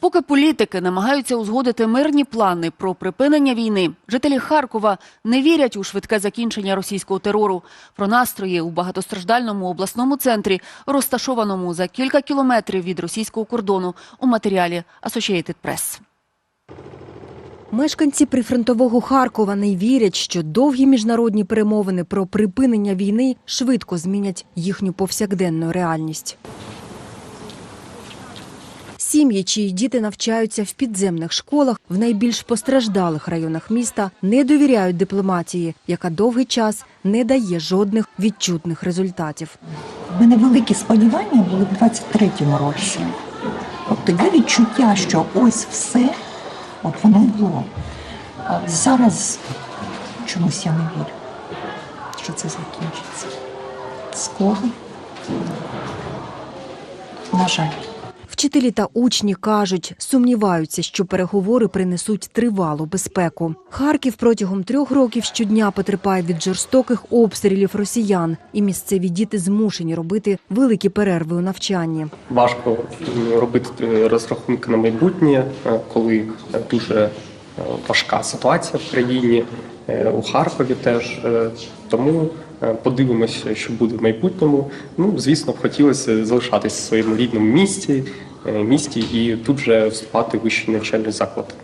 Поки політики намагаються узгодити мирні плани про припинення війни, жителі Харкова не вірять у швидке закінчення російського терору. Про настрої у багатостраждальному обласному центрі, розташованому за кілька кілометрів від російського кордону, у матеріалі Associated Press. Мешканці прифронтового Харкова не вірять, що довгі міжнародні перемовини про припинення війни швидко змінять їхню повсякденну реальність. Сім'ї, чиї діти навчаються в підземних школах в найбільш постраждалих районах міста, не довіряють дипломатії, яка довгий час не дає жодних відчутних результатів. У мене великі сподівання були в 23-му році. Тобто є відчуття, що ось все, от воно було. А зараз чомусь я не вірю, що це закінчиться. Скоро. На жаль. Вчителі та учні кажуть, сумніваються, що переговори принесуть тривалу безпеку. Харків протягом трьох років щодня потерпає від жорстоких обстрілів росіян, і місцеві діти змушені робити великі перерви у навчанні. важко робити розрахунки на майбутнє, е, коли е, дуже е, важка ситуація в країні, е, у Харкові теж. Е, Тому е, подивимося, що буде в майбутньому. Ну, звісно, б хотілося залишатися в своєму рідному місті, е, місті і тут же вступати в вищий навчальний заклад.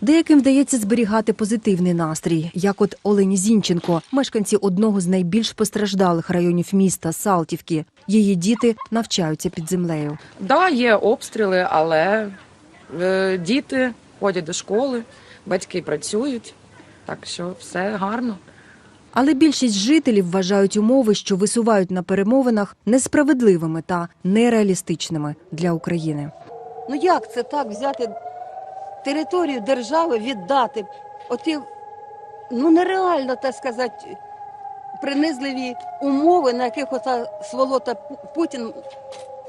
Деяким вдається зберігати позитивний настрій, як от Олені Зінченко, мешканці одного з найбільш постраждалих районів міста Салтівки. Її діти навчаються під землею. Да, є обстріли, але е, діти ходять до школи, батьки працюють, так що все гарно. Але більшість жителів вважають умови, що висувають на перемовинах, несправедливими та нереалістичними для України. Ну як це так взяти територію держави, віддати? Оті, ну нереально, так сказати, принизливі умови, на яких ота сволота Путін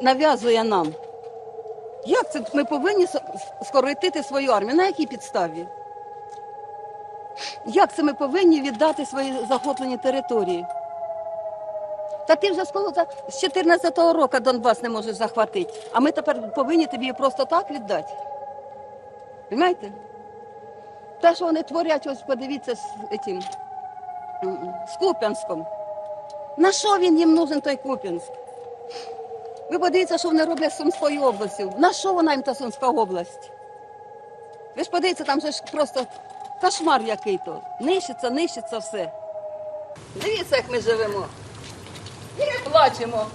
нав'язує нам. Як це ми повинні скоротити свою армію? На якій підставі? Як це ми повинні віддати свої захоплені території? Та ти вже з колота з 14-го року Донбас не можеш захватити, а ми тепер повинні тобі просто так віддати. Понимаєте? Те, що вони творять, ось подивіться з этим, з Куп'янськом. На що він їм нужен той Куп'янськ? Ви подивіться, що вони роблять з Сумською областю. На що вона їм та Сумська область? Ви ж подивіться, там же ж просто кошмар який то. Нищиться, нищиться все. Дивіться, як ми живемо. І плачемо.